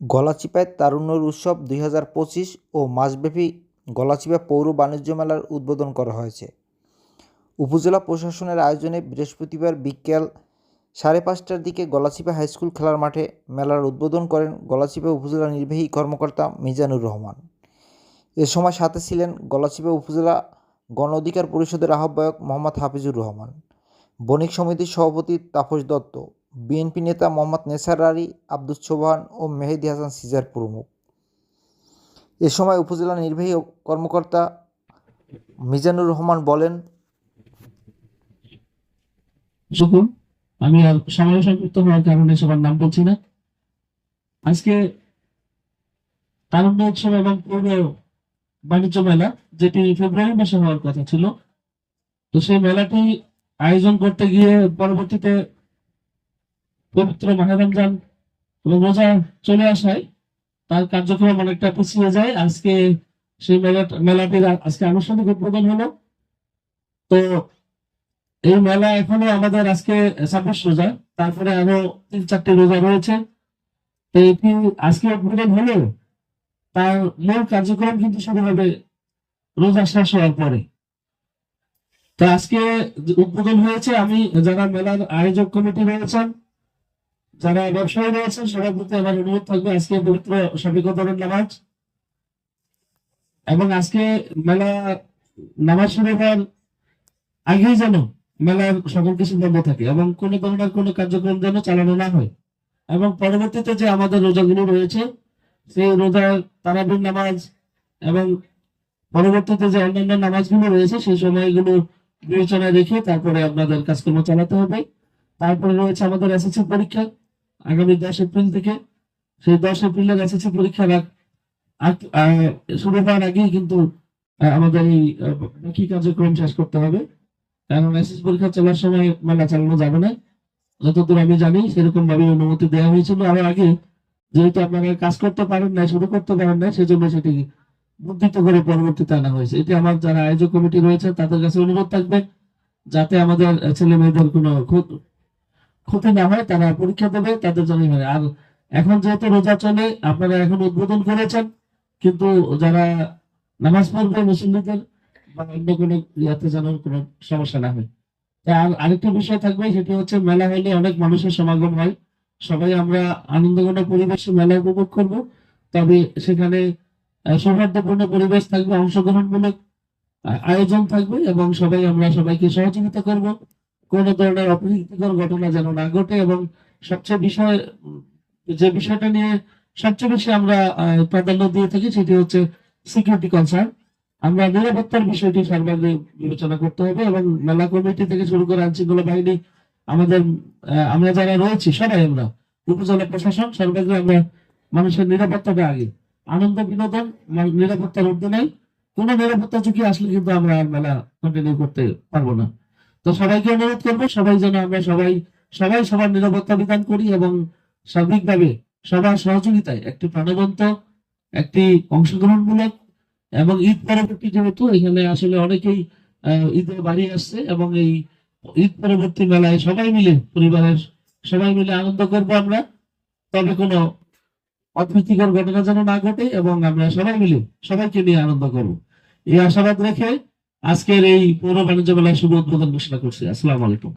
গলাচিপায় তারুণ্যের উৎসব দুই হাজার পঁচিশ ও মাসব্যাপী গলাচিপা পৌর বাণিজ্য মেলার উদ্বোধন করা হয়েছে। উপজেলা প্রশাসনের আয়োজনে বৃহস্পতিবার বিকেল সাড়ে পাঁচটার দিকে গলাচিপা হাইস্কুল খেলার মাঠে মেলার উদ্বোধন করেন গলাচিপা উপজেলা নির্বাহী কর্মকর্তা মিজানুর রহমান। এ সময় সাথে ছিলেন গলাচিপা উপজেলা গণ অধিকার পরিষদের আহ্বায়ক মোহাম্মদ হাফিজুর রহমান, বণিক সমিতির সভাপতি তাপস দত্ত বিএনপি নেতা মোহাম্মদ নেসার আলী, আব্দুস সোবহান ও মেহেদি হাসান সিজার প্রমুখ। এ সময় উপজেলা নির্বাহী কর্মকর্তা মিজানুর রহমান বলেন আমি সময় সংযুক্ত হওয়ার কারণে সবার নাম বলছি না। আজকে তারুণ্য উৎসব এবং বাণিজ্য মেলা, যেটি ফেব্রুয়ারি মাসে হওয়ার কথা ছিল, তো সেই মেলাটি আয়োজন করতে গিয়ে পরবর্তীতে পবিত্র মাহে এবং রোজা চলে আসায় তার কার্যক্রম অনেকটা পিছিয়ে যায়। আজকে সেই মেলা, মেলাটির আজকে আনুষ্ঠানিক উদ্বোধন হলো। তো এই মেলা এখনও আমাদের আজকে ছাব্বিশ রোজা, তারপরে আরও তিন চারটে রোজা রয়েছে। তো এটি আজকে উদ্বোধন হলেও তার মূল কার্যক্রম কিন্তু শুরু হবে রোজা শেষ হওয়ার পরে। তো আজকে উদ্বোধন হয়েছে, আমি যারা মেলার আয়োজক কমিটি রয়েছেন যারা ব্যবসায়ী রয়েছেন, সবার প্রতি আমার অনুরোধ থাকবে আজকে পবিত্র সবিকতরের নামাজ। এবং আজকে মেলা নামাজ শুরু হওয়ার আগেই যেন মেলার সকল কিছু বন্ধ থাকে এবং কোনো ধরনের কোনো কার্যক্রম যেন চালানো না হয়। এবং পরবর্তীতে যে আমাদের রোজাগুলো রয়েছে, সেই রোজা তারাবির নামাজ এবং পরবর্তীতে যে অন্যান্য নামাজগুলো রয়েছে, সেই সময়গুলো বিবেচনায় রেখে তারপরে আপনাদের কাজকর্ম চালাতে হবে। তারপরে রয়েছে আমাদের এসএসসি পরীক্ষা। আগামী দশ এপ্রিল থেকে সেই দশ এপ্রিলের এসএসসি পরীক্ষার শুরু হওয়ার আগেই কিন্তু আমাদের এই বাকি কার্যক্রম শেষ করতে হবে। কারণ এসএস পরীক্ষা চলার সময় মেলা চালানো যাবে না। যতদূর আমি জানি সেরকম ভাবে অনুমতি দেওয়া হয়েছিল। আরও আগে যেহেতু আপনারা কাজ করতে পারেন না শুরু করতে পারেন না সেজন্য সেটি বুদ্ধিত করে পরবর্তীতে আনা হয়েছে। এটি আমার যারা আয়োজক কমিটি রয়েছে, তাদের কাছে অনুরোধ থাকবে, যাতে আমাদের ছেলে মেয়েদের কোনো ক্ষত- না হয় তারা পরীক্ষা দেবে, তাদের জন্য আর এখন যেহেতু রোজা চলে, আপনারা এখন উদ্বোধন করেছেন, কিন্তু যারা নামাজ পড়বে মুসলিমদের বা অন্য কোনো ইয়াতে যেন কোনো সমস্যা না হয়। আর আরেকটা বিষয় থাকবে, সেটি হচ্ছে মেলা হলে অনেক মানুষের সমাগম হয়। সবাই আমরা আনন্দঘন পরিবেশে মেলা উপভোগ করব। তবে সেখানে সৌহার্দ্যপূর্ণ পরিবেশ থাকবে, অংশগ্রহণমূলক আয়োজন থাকবে এবং সবাই আমরা সবাইকে সহযোগিতা করব। কোন ধরনের অপ্রীতিকর ঘটনা যেন না ঘটে এবং সবচেয়ে বিষয়, যে বিষয়টা নিয়ে সবচেয়ে বেশি আমরা প্রাধান্য দিয়ে থাকি সেটি হচ্ছে সিকিউরিটি কনসার্ন আমরা নিরাপত্তার বিষয়টি সর্বাগ্রে বিবেচনা করতে হবে এবং মেলা কমিটি থেকে শুরু করে আইন শৃঙ্খলা বাহিনী, আমাদের আমরা যারা রয়েছি, সবাই আমরা, উপজেলা প্রশাসন, সর্বাগ্রে আমরা মানুষের নিরাপত্তাটা আগে। আনন্দ বিনোদন নিরাপত্তার ঊর্ধ্বে নাই। কোন নিরাপত্তা ঝুঁকি আসলে কিন্তু আমরা মেলা কন্টিনিউ করতে পারব না। তো সবাইকে অনুরোধ করব, সবাই যেন আমরা সবাই সবাই সবার নিরাপত্তা বিধান করি এবং সার্বিকভাবে সবার সহযোগিতায় একটি প্রাণবন্ত, একটি অংশগ্রহণমূলক এবং ঈদ পরবর্তী যেহেতু, এখানে আসলে অনেকেই ঈদের বাড়ি আসছে এবং এই ঈদ পরবর্তী মেলায় সবাই মিলে, পরিবারের সবাই মিলে আনন্দ করব আমরা। তবে কোনো অপ্রীতিকর ঘটনা যেন না ঘটে এবং আমরা সবাই মিলে সবাইকে নিয়ে আনন্দ করব। এই আশাবাদ রেখে আজকের এই পৌর বাণিজ্য মেলায় শুভ উদ্বোধন ঘোষণা করছি। আসসালাম আলাইকুম।